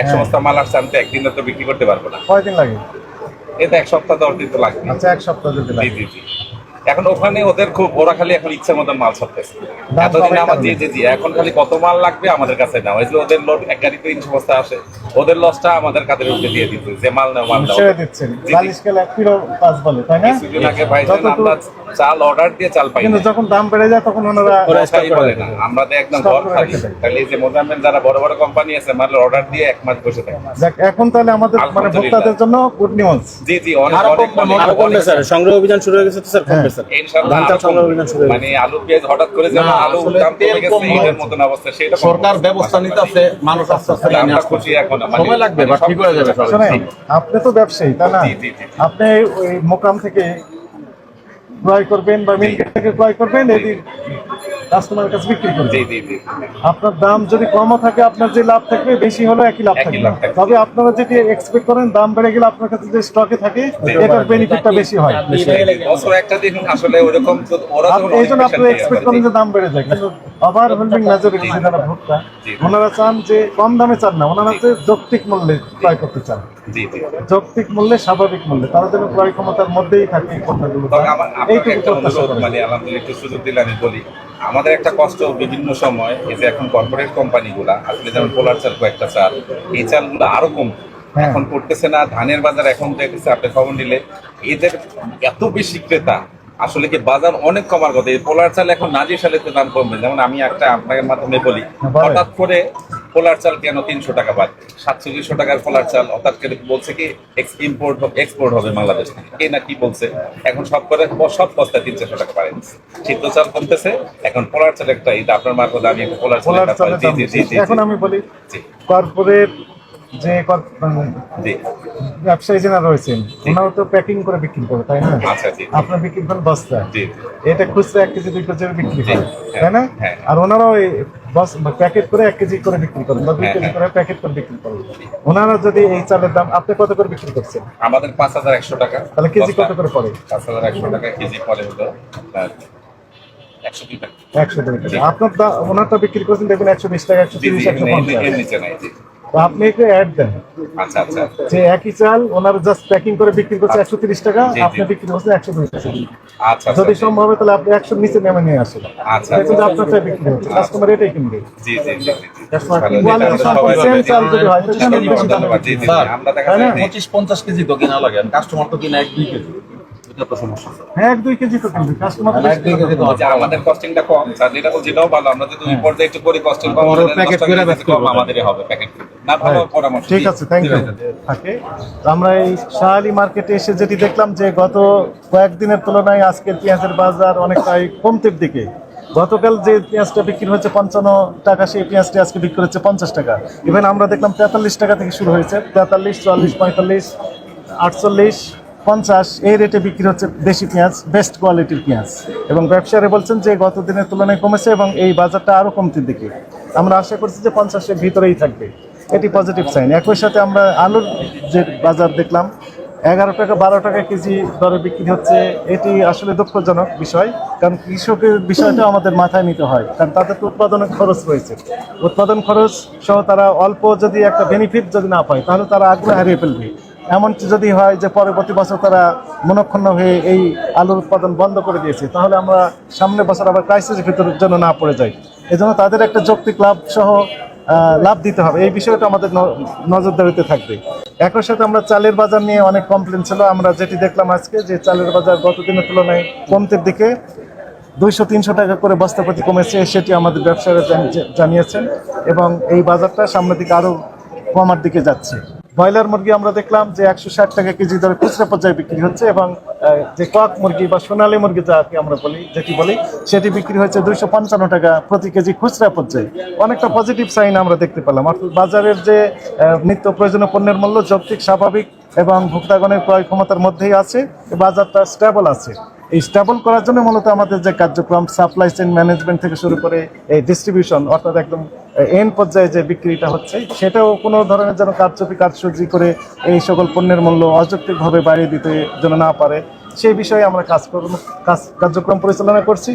একশো বস্তা মাল আসছে আমি তো একদিনে তো বিক্রি করতে পারব না। কয়দিন লাগে? এটা এক সপ্তাহ দশ দিন তো লাগবে। আচ্ছা এক সপ্তাহ যদি লাগে। জি জি। এখন ওখানে ওদের খুব ওরা খালি এখন ইচ্ছা মতো মাল ছাড়তেছে এতদিন আমার জি। জি জি এখন খালি কত মাল লাগবে আমাদের কাছে নাও এই যে ওদের লোড এক গাড়ি তিনশো বস্তা আসে ওদের লসটা আমাদের কাদের উঠে দিয়ে দিত? যে মাল নাও মাল নাও ছেড়ে দিচ্ছেন। জি, জি। বালিশ কেলা এক কিলো পাঁচ বলে তাই না? কিছুদিন আগে ভাই আমরা চাল অর্ডার দিয়ে চাল পাই কিন্তু যখন দাম বেড়ে যায় তখন ওনারা কথাই বলে না। আমরা তো একদম ঘর খালি। তাহলে এই যে মোজাম্মেল যারা বড় বড় কোম্পানি আছে মালের অর্ডার দিয়ে এক মাস বসে থাকে। যাক এখন তাহলে আমাদের মানে ভোক্তাদের জন্য গুড নিউজ জি জি অনেক অনেক আরও কমবে স্যার। সংগ্রহ অভিযান শুরু হয়ে গেছে তো স্যার কমবে হ্যাঁ। স্যার। ইনশাআল্লাহ ধান চাল সংগ্রহ অভিযান শুরু মানে আলু পেঁয়াজ হঠাৎ করে যেমন আলু দাম কমে গেছে হয়েছে। মতন অবস্থা সেটা সরকার ব্যবস্থা নিতে আছে মানুষ আস্তে আস্তে আমরা লাইনে আসছে। খুশি এখন মানে- সময় লাগবে বা ঠিক হয়ে যাবে আপনি তো ব্যবসায়ী তাই না? জি, জি, জি। আপনি ওই মোকাম থেকে ক্রয় করবেন বা মিল থেকে ক্রয় করবেন এটি কাস্টমারের কাছে বিক্রি করবেন। আপনার দাম যদি কমও থাকে আপনার যে লাভ থাকবে বেশি হলো একই লাভ থাকবে। তবে আপনারা যেটি এক্সপেক্ট করেন দাম বেড়ে গেলে আপনার কাছে যে স্টকে থাকে এটার বেনিফিটটা বেশি হয়। এই জন্য আপনারা এক্সপেক্ট করেন যে দাম বেড়ে যায়। ওভার হোল্ডিং মেজরিটি যারা ভোক্তা ওনারা চান যে কম দামে চান না ওনারা যে যৌক্তিক মূল্যে ক্রয় করতে চান। যৌক্তিক মূল্যে স্বাভাবিক মূল্যে। তারা যেন ক্রয় ক্ষমতার মধ্যেই থাকে পণ্যগুলো। মানে আলহামদুলিল্লাহ একটু সুযোগ দিলে আমি বলি আমাদের একটা কষ্ট বিভিন্ন সময় এই যে এখন কর্পোরেট কোম্পানিগুলা আসলে যেমন পোলার চাল কয়েকটা চাল এই চালগুলো আরও কম। হ্যাঁ। এখন করতেছে না ধানের বাজার এখন দেখতেছে আপনি খবর নিলে। এদের এত বেশি ক্রেতা আসলে কি বাজার অনেক কমার কথা। এই পোলার চাল এখন নাজি সালেতে দাম কমবে। যেমন আমি একটা আপনাদের মাধ্যমে বলি হ্যাঁ, হঠাৎ করে পোলার চাল কেন তিনশো টাকা বাদ? সাতচল্লিশশো টাকার পোলার চাল হঠাৎ করে বলছে কি ইম্পোর্ট এক্সপোর্ট হবে বাংলাদেশ থেকে। কে না কি বলছে? এখন সব করে সব বস্তায় তিন চারশো টাকা পারেন সিদ্ধ চাল কমতেছে এখন পোলার চাল একটা এটা আপনার মারফত আমি একটা পোলার চাল এখন আমি বলি কর্পোরেট যে জি। ব্যবসায়ী যারা রয়েছেন ওনারা তো প্যাকিং করে বিক্রি করে তাই না? আচ্ছা আপনার বিক্রি করেন বস্তা। এটা খুচরা এক কেজি দুই কেজি বিক্রি করে হ্যাঁ, তাই না? হ্যাঁ। আর ওনারাও বস প্যাকেট করে এক কেজি করে বিক্রি করেন বা দুই হ্যাঁ, কেজি। করে প্যাকেট করে বিক্রি করেন। ওনারা যদি এই চালের দাম আপনি কত করে বিক্রি করছেন? আমাদের পাঁচ হাজার একশো টাকা। তাহলে কেজি কত করে পড়ে? পাঁচ হাজার একশো টাকা কেজি পরে হলো একশো দুই টাকা। আপনার ওনারটা বিক্রি করছেন দেখবেন একশো বিশ টাকা একশো তিরিশ একশো পঞ্চাশ। তো আপনি একটু অ্যাড দেন। আচ্ছা আচ্ছা। যে একই চাল ওনারা জাস্ট প্যাকিং করে বিক্রি করছে একশো তিরিশ টাকা। আপনি বিক্রি করছেন একশো দুই টাকা। আচ্ছা যদি আচ্ছা সম্ভব হয় তাহলে আপনি একশো নিচে নেমে নিয়ে আসেন। আচ্ছা। দেখুন আপনার চাই বিক্রি হচ্ছে। কাস্টমার এটাই কিনবে। জি জি জি যদি হয় আমরা দেখা যায় পঁচিশ পঞ্চাশ কেজি তো কিনা লাগে। কাস্টমার তো কিনা এক দুই কেজি। এটা তো সমস্যা হ্যাঁ এক দুই কেজি তো কিনবে কাস্টমার এক দুই কেজি তো আমাদের কস্টিংটা কম স্যার যেটা বলছি ভালো। আমরা যদি ওই পর্যায়ে একটু করি কস্টিং কম আমারও আমাদের packet দশ টাকা করে কেজি কম আমাদেরই হবে প্যাকেট না ভালো পরামর্শ। ঠিক আছে থ্যাংক ইউ থাকে। আমরা এই শাহালি মার্কেটে এসে যেটি দেখলাম যে গত কয়েকদিনের তুলনায় আজকের পেঁয়াজের বাজার অনেকটাই কমতির দিকে। গতকাল যে পেঁয়াজটা বিক্রি হচ্ছে পঞ্চান্ন টাকা সেই পেঁয়াজটি আজকে বিক্রি হচ্ছে পঞ্চাশ টাকা। ইভেন আমরা দেখলাম তেতাল্লিশ টাকা থেকে শুরু হয়েছে। তেতাল্লিশ চুয়াল্লিশ পঁয়তাল্লিশ আটচল্লিশ পঞ্চাশ, এই রেটে বিক্রি হচ্ছে দেশি পেঁয়াজ বেস্ট কোয়ালিটির পেঁয়াজ। এবং ব্যবসায়ীরা বলছেন যে গত দিনের তুলনায় কমেছে এবং এই বাজারটা আরও কমতির দিকে। আমরা আশা করছি যে পঞ্চাশের ভিতরেই থাকবে। এটি পজিটিভ সাইন একই সাথে আমরা আলুর যে বাজার দেখলাম, এগারো টাকা, বারো টাকা কেজি দরে বিক্রি হচ্ছে। এটি আসলে দুঃখজনক বিষয়, কারণ কৃষকের বিষয়টা আমাদের মাথায় নিতে হয়, কারণ তাদের তো উৎপাদনের খরচ রয়েছে। উৎপাদন খরচ সহ তারা অল্প যদি একটা বেনিফিট যদি না পায়, তাহলে তারা আগ্রহ হারিয়ে ফেলবে। এমনকি যদি হয় যে পরবর্তী বছর তারা মনক্ষুণ্ণ হয়ে এই আলুর উৎপাদন বন্ধ করে দিয়েছে, তাহলে আমরা সামনের বছর আবার ক্রাইসিসের ভিতরের জন্য না পড়ে যাই। এজন্য তাদের একটা যৌক্তিক লাভ সহ লাভ দিতে হবে। এই বিষয়টা আমাদের নজরদারিতে থাকবে। একই সাথে আমরা চালের বাজার নিয়ে অনেক কমপ্লেন ছিল। আমরা যেটি দেখলাম আজকে যে চালের বাজার গত দিনের তুলনায় কমতির দিকে দুইশো, তিনশো টাকা করে বস্তা প্রতি কমেছে, সেটি আমাদের ব্যবসায়ীরা জানি- জানিয়েছেন এবং এই বাজারটা সামনের দিকে আরও কমার দিকে যাচ্ছে। ব্রয়লার মুরগি আমরা দেখলাম যে একশো ষাট টাকা কেজি দরে খুচরা পর্যায়ে বিক্রি হচ্ছে এবং যে কক মুরগি বা সোনালী মুরগি যাকে আমরা বলি, যেটি বলি, সেটি বিক্রি হচ্ছে দুইশো পঞ্চান্ন টাকা প্রতি কেজি খুচরা পর্যায়ে। অনেকটা পজিটিভ সাইন আমরা দেখতে পেলাম। অর্থাৎ বাজারের যে নিত্য প্রয়োজনীয় পণ্যের মূল্য যৌক্তিক, স্বাভাবিক এবং ভোক্তাগণের ক্রয় ক্ষমতার মধ্যেই আছে বাজারটা স্টেবল আছে। এই স্টেবল করার জন্য মূলত আমাদের যে কার্যক্রম সাপ্লাই চেইন ম্যানেজমেন্ট থেকে শুরু করে এই ডিস্ট্রিবিউশন অর্থাৎ একদম এন্ড পর্যায়ে যে বিক্রিটা হচ্ছে, সেটাও কোনো ধরনের যেন কারচুপি কারসুজি করে এই সকল পণ্যের মূল্য অযৌক্তিকভাবে বাড়িয়ে দিতে যেন না পারে, সেই বিষয়ে আমরা কাজকর্ম কাজ, কার্যক্রম পরিচালনা করছি।